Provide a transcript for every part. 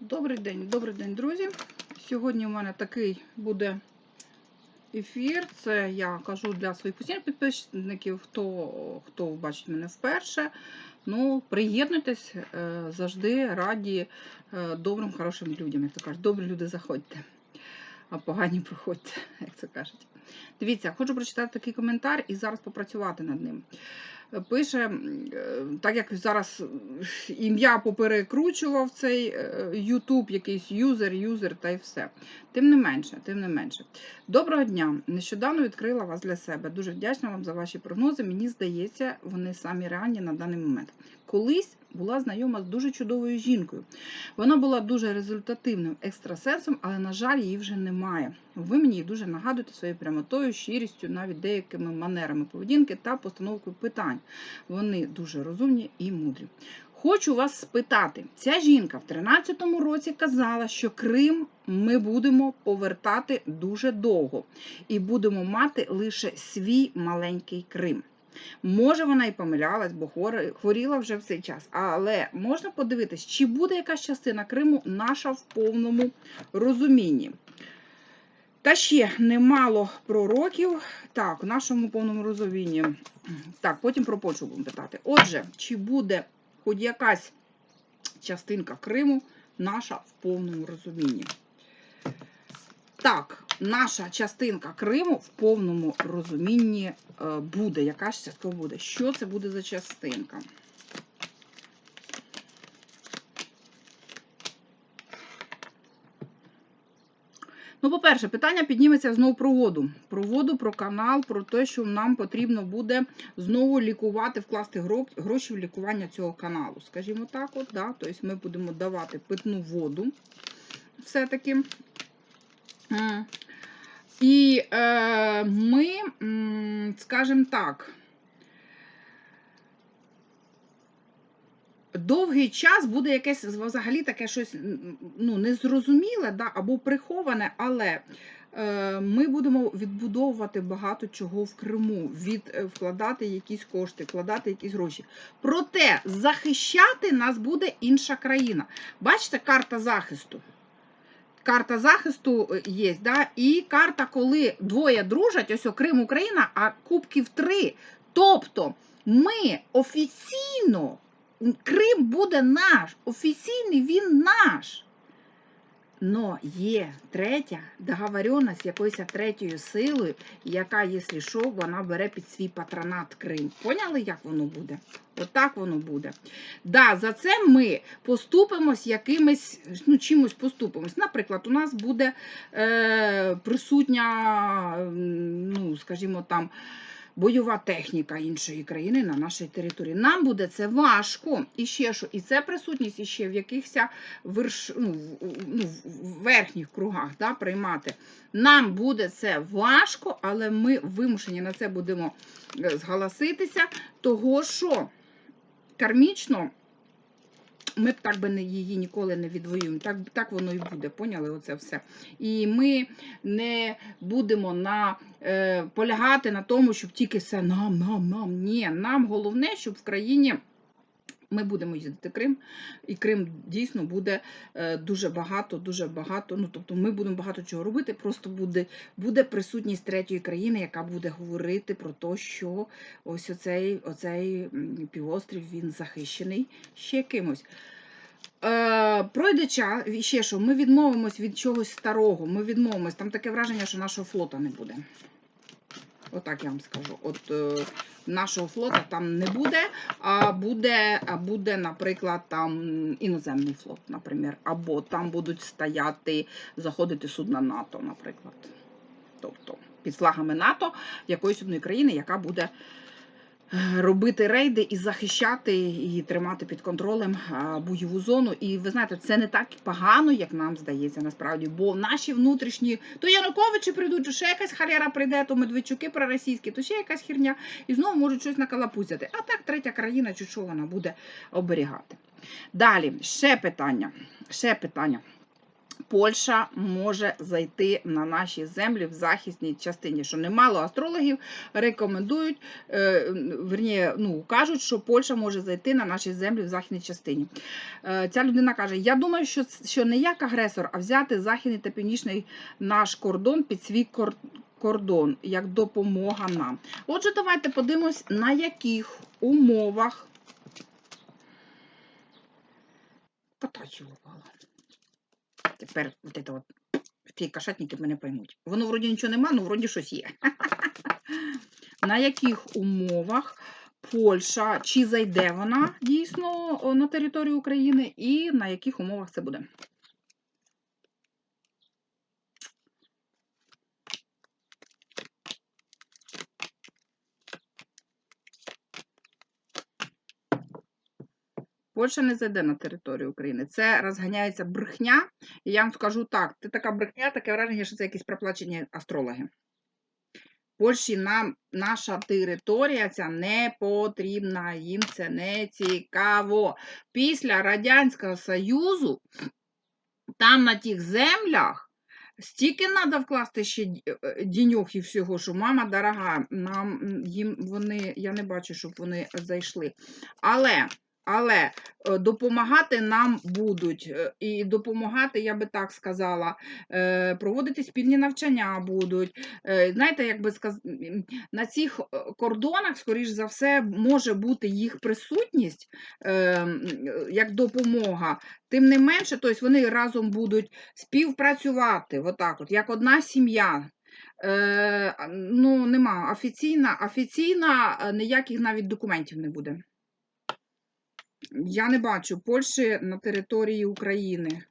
Добрий день, добрий день, друзі. Сьогодні у мене такий буде ефір. Це я кажу для своїх постійних підписників, хто, хто бачить мене вперше. Ну, приєднуйтесь, е, завжди раді е, добрим, хорошим людям, як то кажуть. Добрі люди заходьте, а погані проходьте, як це кажуть. Дивіться, хочу прочитати такий коментар і зараз попрацювати над ним. Пише, е, так як зараз е, ім'я поперекручував цей е, YouTube, якийсь юзер, юзер та й все. Тим не менше, тим не менше. Доброго дня! Нещодавно відкрила вас для себе. Дуже вдячна вам за ваші прогнози. Мені здається, вони самі реальні на даний момент. Колись була знайома з дуже чудовою жінкою. Вона була дуже результативним екстрасенсом, але, на жаль, її вже немає. Ви мені її дуже нагадуєте своєю прямотою, щирістю, навіть деякими манерами поведінки та постановкою питань. Вони дуже розумні і мудрі. Хочу вас спитати: ця жінка в 13-му році казала, що Крим ми будемо повертати дуже довго і будемо мати лише свій маленький Крим. Може, вона і помилялась, бо хворіла вже в цей час. Але можна подивитись, чи буде якась частина Криму наша в повному розумінні. Та ще немало пророків. Так, в нашому повному розумінні. Так, потім про Польщу будемо питати. Отже, чи буде хоч якась частинка Криму наша в повному розумінні? Так, наша частинка Криму в повному розумінні е, буде. Якась частина буде. Що це буде за частинка? Ну, по-перше, питання підніметься знову про воду. Про воду, про канал, про те, що нам потрібно буде знову лікувати, вкласти гроші в лікування цього каналу. Скажімо так, от, да? тобто ми будемо давати питну воду все-таки. І е, ми, скажімо так, довгий час буде якесь взагалі таке щось ну, незрозуміле да, або приховане, але е, ми будемо відбудовувати багато чого в Криму, від, е, вкладати якісь кошти, вкладати якісь гроші. Проте захищати нас буде інша країна. Бачите, карта захисту. Карта захисту е, є, да? і карта, коли двоє дружать, ось Крим, Україна, а кубків три. Тобто ми офіційно, Крим буде наш, офіційний він наш. Но є третя договоренность якоюсь третьою силою, яка, якщо що, вона бере під свій патронат Крим. Поняли, як воно буде? Отак воно буде. Да, за це ми поступимось якимось, ну, чимось поступимось. Наприклад, у нас буде е, присутня, ну, скажімо там, бойова техніка іншої країни на нашій території. Нам буде це важко. І ще що, і це присутність іще в якихось верш, ну, ну, верхніх кругах да, приймати. Нам буде це важко, але ми вимушені на це будемо е, зголоситися, того що кармічно ми б так би її ніколи не відвоюємо. Так, так воно і буде, поняли оце все. І ми не будемо на, е, полягати на тому, щоб тільки все нам, нам, нам. Ні, нам головне, щоб в країні. Ми будемо їздити Крим, і Крим дійсно буде е, дуже багато, дуже багато. Ну тобто, ми будемо багато чого робити. Просто буде, буде присутність третьої країни, яка буде говорити про те, що ось оцей, оцей півострів він захищений ще кимось. Е, пройде час, ще що, ми відмовимось від чогось старого, ми відмовимось. Там таке враження, що нашого флота не буде. Отак я вам скажу. От е, нашого флота там не буде, а буде, а буде, наприклад, там іноземний флот, наприклад, або там будуть стояти, заходити судна НАТО, наприклад. Тобто під флагами НАТО якоїсь одної країни, яка буде робити рейди і захищати і тримати під контролем бойову зону. І ви знаєте, це не так погано, як нам здається, насправді. Бо наші внутрішні то Януковичі прийдуть, то ще якась халера прийде, то Медведчуки проросійські, то ще якась херня, і знову можуть щось накалапузяти. А так третя країна, чи вона буде оберігати. Далі, ще питання. Ще питання. Польща може зайти на наші землі в захисній частині, що немало астрологів рекомендують, е, верні, ну, кажуть, що Польща може зайти на наші землі в західній частині. Е, Ця людина каже: Я думаю, що, що не як агресор, а взяти західний та північний наш кордон під свій кор- кордон як допомога нам. Отже, давайте подивимось, на яких умовах кота цілувала. Тепер от это от, ті кошатники мене поймуть. Воно вроді нічого нема, ну вроді щось є. На яких умовах Польща, чи зайде вона дійсно на територію України, і на яких умовах це буде? Польща не зайде на територію України. Це розганяється брехня. І я вам скажу так: це така брехня, таке враження, що це якісь проплачені астрологи. Польщі нам наша територія ця не потрібна, їм це не цікаво. Після Радянського Союзу там на тих землях стільки треба вкласти ще е, діньох і всього, що мама дорога, нам їм вони, я не бачу, щоб вони зайшли. Але, але е, допомагати нам будуть. е, І допомагати, я би так сказала, е, проводити спільні навчання будуть. Знаєте, як би сказ... на цих кордонах, скоріш за все, може бути їх присутність як допомога. Тим не менше, тобто вони разом будуть співпрацювати, отак от, як одна сім'я. Е, ну, нема офіційна, офіційна ніяких навіть документів не буде. Я не бачу Польщі на території України.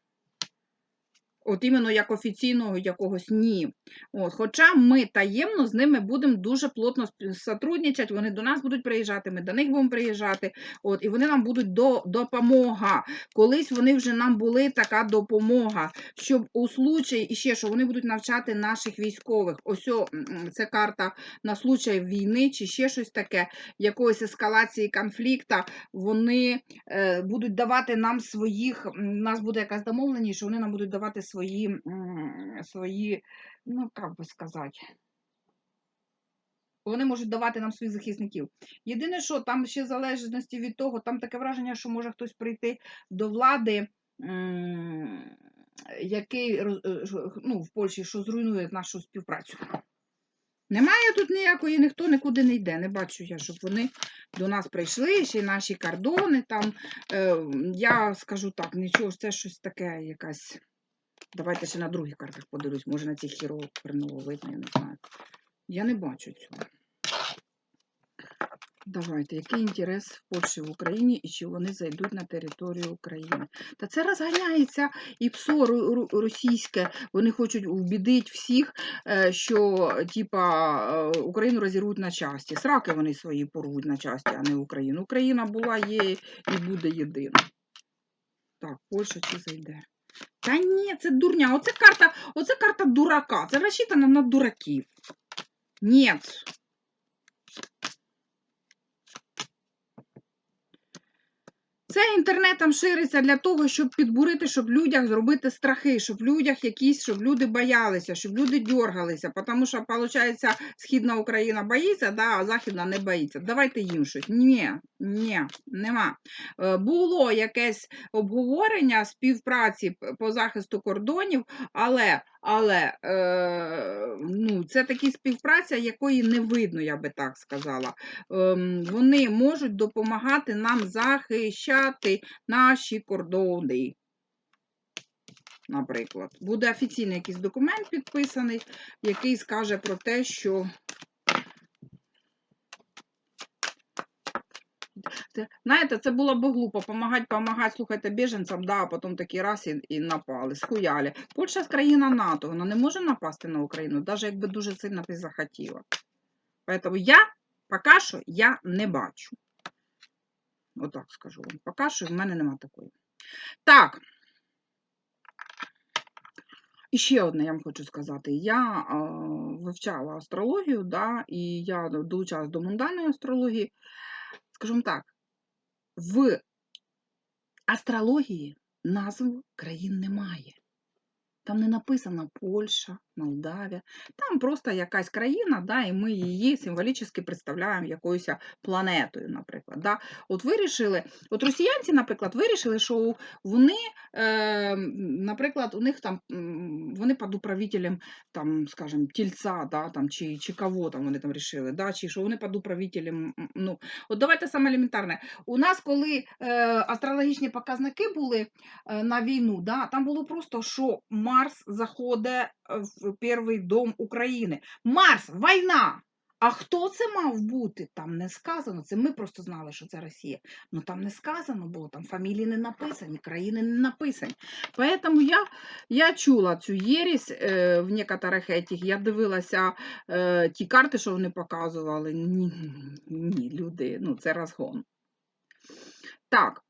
От іменно як офіційного якогось ні. От, хоча ми таємно з ними будемо дуже плотно сотрудничати, вони до нас будуть приїжджати, ми до них будемо приїжджати, от, і вони нам будуть до, допомога. Колись вони вже нам були така допомога, щоб у случаї, і ще що вони будуть навчати наших військових. Ось о, це карта на случай війни чи ще щось таке, якоїсь ескалації конфлікту, вони е, будуть давати нам своїх, у нас буде якась домовленість, що вони нам будуть давати свої, м, свої ну, як би сказати, вони можуть давати нам своїх захисників. Єдине, що там ще в залежності від того, там таке враження, що може хтось прийти до влади, який е, ну, в Польщі, що зруйнує нашу співпрацю. Немає тут ніякої, ніхто нікуди не йде. Не бачу я, щоб вони до нас прийшли, ще й наші кордони там. Е, я скажу так, нічого, це щось таке якась. Давайте ще на других картах подивлюсь, може на цих хірово хреново видно, я не знаю. Я не бачу цього. Давайте, який інтерес в Польщі в Україні і чи вони зайдуть на територію України? Та це розганяється і ПСО російське. Вони хочуть вбідити всіх, е, що типа е, Україну розірвуть на часті. Сраки вони свої порвуть на часті, а не Україну. Україна була, є і буде єдина. Так, Польща чи зайде? Та ні, це дурня. Оце карта, оце карта дурака. Це розчитана на дураків. Ні. Це інтернетом шириться для того, щоб підбурити, щоб людях зробити страхи, щоб людях якісь, щоб люди боялися, щоб люди дергалися. Тому що, виходить, Східна Україна боїться, да, а Західна не боїться. Давайте їм щось. Ні, ні, нема. Е, Було якесь обговорення співпраці по захисту кордонів, але, але е, ну, це такі співпраця, якої не видно, я би так сказала. Е, вони можуть допомагати нам захищати наші кордони. Наприклад, буде офіційний якийсь документ підписаний, який скаже про те, що. Знаєте, це було б глупо помагати, помагати, слухайте, біженцям, да, а потім такий раз і, і напали, схуяли. Польща країна НАТО, вона не може напасти на Україну, навіть якби дуже сильно ти захотіла. Поэтому я поки що я не бачу. Отак скажу вам. Поки що в мене нема такої. Так. І ще одне я вам хочу сказати. Я е, вивчала астрологію, да, і я долучалась до мундальної астрології. Скажімо так, в астрології назв країн немає. Там не написано Польща, Молдавія. Там просто якась країна, да, і ми її символічно представляємо якоюсь планетою, наприклад. Да. От вирішили, от росіянці, наприклад, вирішили, що вони, е, наприклад, у них там вони під управителем, там, скажімо, тільця, да, там, чи, чи кого там вони там рішили, да, чи що вони під управителем. Ну, от давайте саме елементарне. У нас, коли е, астрологічні показники були е, на війну, да, там було просто, що Марс заходить в перший дом України. Марс, війна! А хто це мав бути? Там не сказано. Це ми просто знали, що це Росія. Ну там не сказано було, там фамілії не написані, країни не написані. Поэтому я, я чула цю єрість е, в некоторих етіх, я дивилася е, ті карти, що вони показували. Ні, ні, люди, ну це розгон. Так.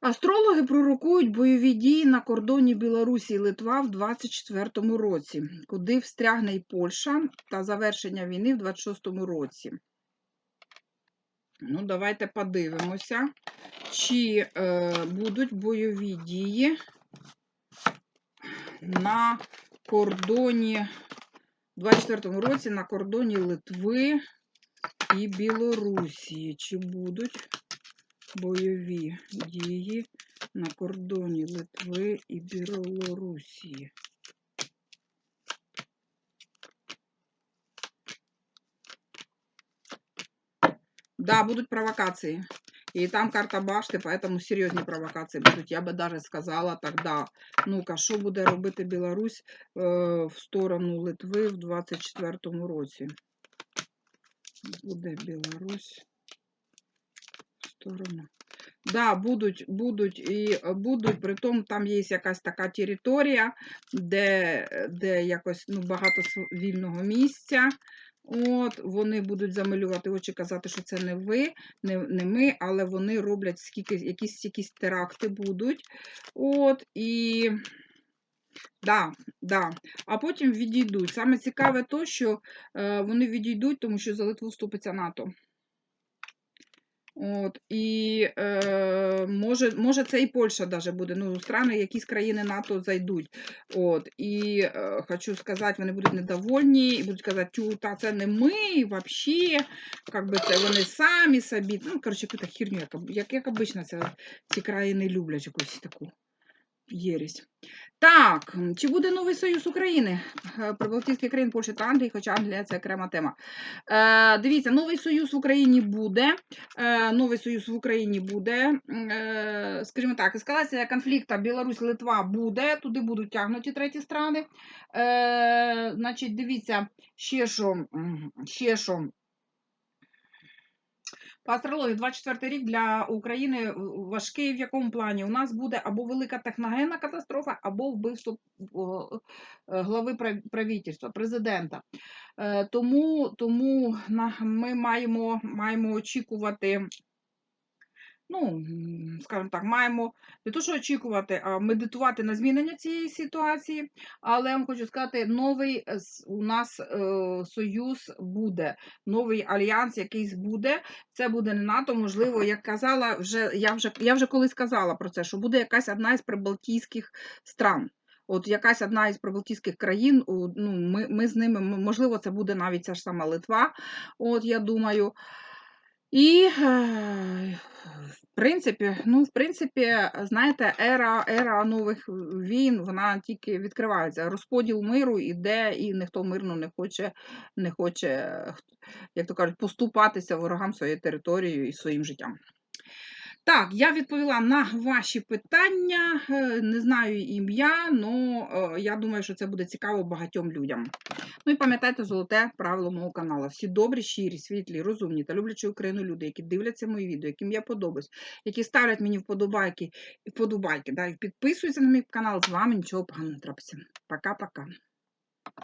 Астрологи пророкують бойові дії на кордоні Білорусі і Литва в 24-му році, куди встрягне і Польща та завершення війни в 26-му році. Ну, давайте подивимося, чи е, будуть бойові дії на кордоні в 24-му році на кордоні Литви і Білорусі. Чи будуть бойові дії на кордоні Литви і Білорусі. Да, будуть провокації. І там карта башти, поэтому серйозні провокації будуть. Я би даже сказала так, да. Ну-ка, що буде робити Білорусь е, в сторону Литви в 24-му році? Буде Білорусь В сторону. Да, будуть, будуть і е, будуть, притом там є якась така територія, де, де якось ну, багато вільного місця. От, вони будуть замилювати очі, казати, що це не ви, не, не ми, але вони роблять скільки, якісь, якісь теракти будуть. От, і да, да. А потім відійдуть. Саме цікаве то, що е, вони відійдуть, тому що за Литву вступиться НАТО. От, і е, може, може це і Польща даже буде. Ну, страни, якісь країни НАТО зайдуть. От, і е, хочу сказати, вони будуть недовольні і будуть казати, тю, та це не ми, взагалі, як би це вони самі собі. Ну, коротше, якусь херню, як, як, як обично, ці країни люблять якусь таку єрість. Так, чи буде новий союз України? Е, Прибалтійські країни, Польща та Англії, хоча Англія це окрема тема. Е, дивіться, новий союз в Україні буде. Е, новий союз в Україні буде. Е, скажімо так, ескалація конфлікту Білорусь-Литва буде, туди будуть тягнуті треті страни. Е, значить, дивіться, ще що, ще що. По 24 рік для України важкий в якому плані? У нас буде або велика техногенна катастрофа, або вбивство е, глави правительства, президента. Е, Тому, тому ми маємо, маємо очікувати. Ну, скажімо так, маємо не то, що очікувати, а медитувати на змінення цієї ситуації. Але я вам хочу сказати, новий е, у нас е, союз буде, новий альянс якийсь буде. Це буде не НАТО, можливо, як казала, вже я вже я вже колись казала про це, що буде якась одна із прибалтійських стран. От якась одна із прибалтійських країн, ну, ми, ми з ними, можливо, це буде навіть ця ж сама Литва, от я думаю. І, е, в принципі, ну, в принципі, знаєте, ера, ера нових війн, вона тільки відкривається. Розподіл миру іде, і ніхто мирно не хоче, не хоче, е, як то кажуть, поступатися ворогам своєю територією і своїм життям. Так, я відповіла на ваші питання. Е, Не знаю ім'я, але я думаю, що це буде цікаво багатьом людям. Ну і пам'ятайте золоте правило мого каналу. Всі добрі, щирі, світлі, розумні та люблячі Україну люди, які дивляться мої відео, яким я подобаюсь, які ставлять мені вподобайки, вподобайки, да, і підписуються на мій канал, з вами нічого поганого не трапиться. Пока-пока.